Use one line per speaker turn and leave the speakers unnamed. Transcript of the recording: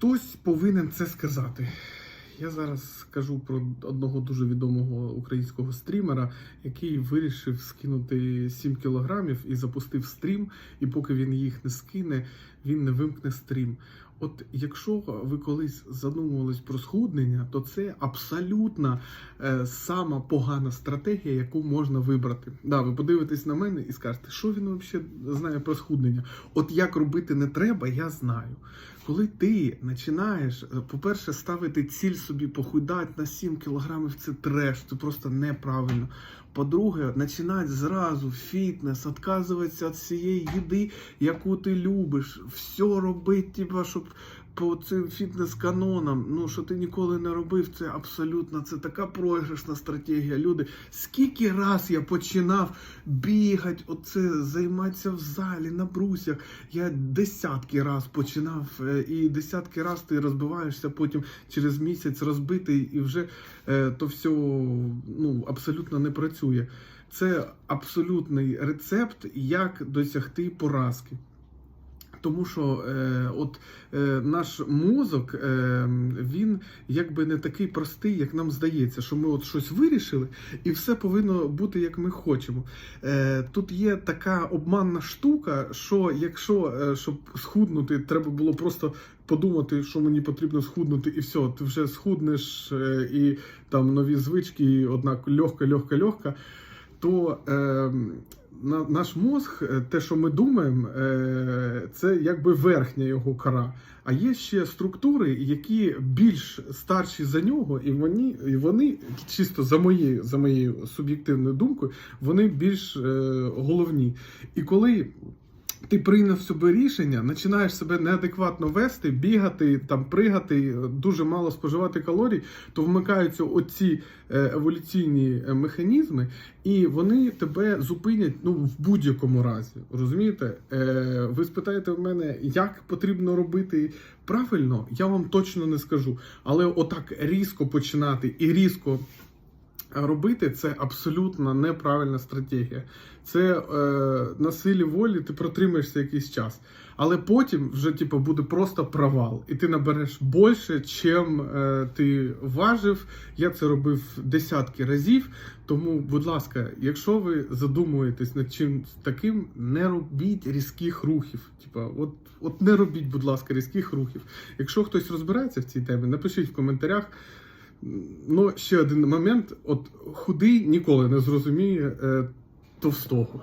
хтось повинен це сказати. Я зараз скажу про одного дуже відомого українського стрімера, який вирішив скинути 7 кілограмів і запустив стрім. І поки він їх не скине, він не вимкне стрім. От якщо ви колись задумувались про схуднення, то це абсолютно е, сама погана стратегія, яку можна вибрати. Да, ви подивитесь на мене і скажете, що він взагалі знає про схуднення. От як робити не треба, я знаю. Коли ти починаєш, е, по-перше, ставити ціль собі похудати на 7 кілограмів, це треш, це просто неправильно. По-друге, починати зразу фітнес, відказуватися від всієї їди, яку ти любиш, все робити, типа, щоб по цим фітнес-канонам, ну що ти ніколи не робив, це абсолютно це така програшна стратегія. Люди, скільки раз я починав бігати, оце займатися в залі на брусях. Я десятки раз починав, е, і десятки раз ти розбиваєшся потім через місяць розбитий, і вже е, то все ну, абсолютно не працює. Це абсолютний рецепт, як досягти поразки. Тому що е, от е, наш мозок, е, він якби не такий простий, як нам здається, що ми от щось вирішили, і все повинно бути як ми хочемо. Е, тут є така обманна штука, що якщо е, щоб схуднути, треба було просто подумати, що мені потрібно схуднути, і все, ти вже схуднеш, е, і там нові звички, і однак легка, легка, легка, то. Е, на, наш мозг, е, те, що ми думаємо, е, це якби верхня його кора. А є ще структури, які більш старші за нього, і вони, і вони чисто за моєю, за моєю суб'єктивною думкою, вони більш е, головні. І коли ти прийняв собі рішення, починаєш себе неадекватно вести, бігати, там пригати, дуже мало споживати калорій, то вмикаються оці е, еволюційні е, механізми, і вони тебе зупинять ну, в будь-якому разі. Розумієте? Е, Ви спитаєте в мене, як потрібно робити правильно, я вам точно не скажу. Але отак різко починати і різко робити це абсолютно неправильна стратегія. Це е, на силі волі ти протримаєшся якийсь час. Але потім вже типу, буде просто провал, і ти набереш більше, чим е, ти важив. Я це робив десятки разів. Тому, будь ласка, якщо ви задумуєтесь над чим таким, не робіть різких рухів. Типа, от, от не робіть, будь ласка, різких рухів. Якщо хтось розбирається в цій темі, напишіть в коментарях. Ну, ще один момент: от худий ніколи не зрозуміє е, товстого.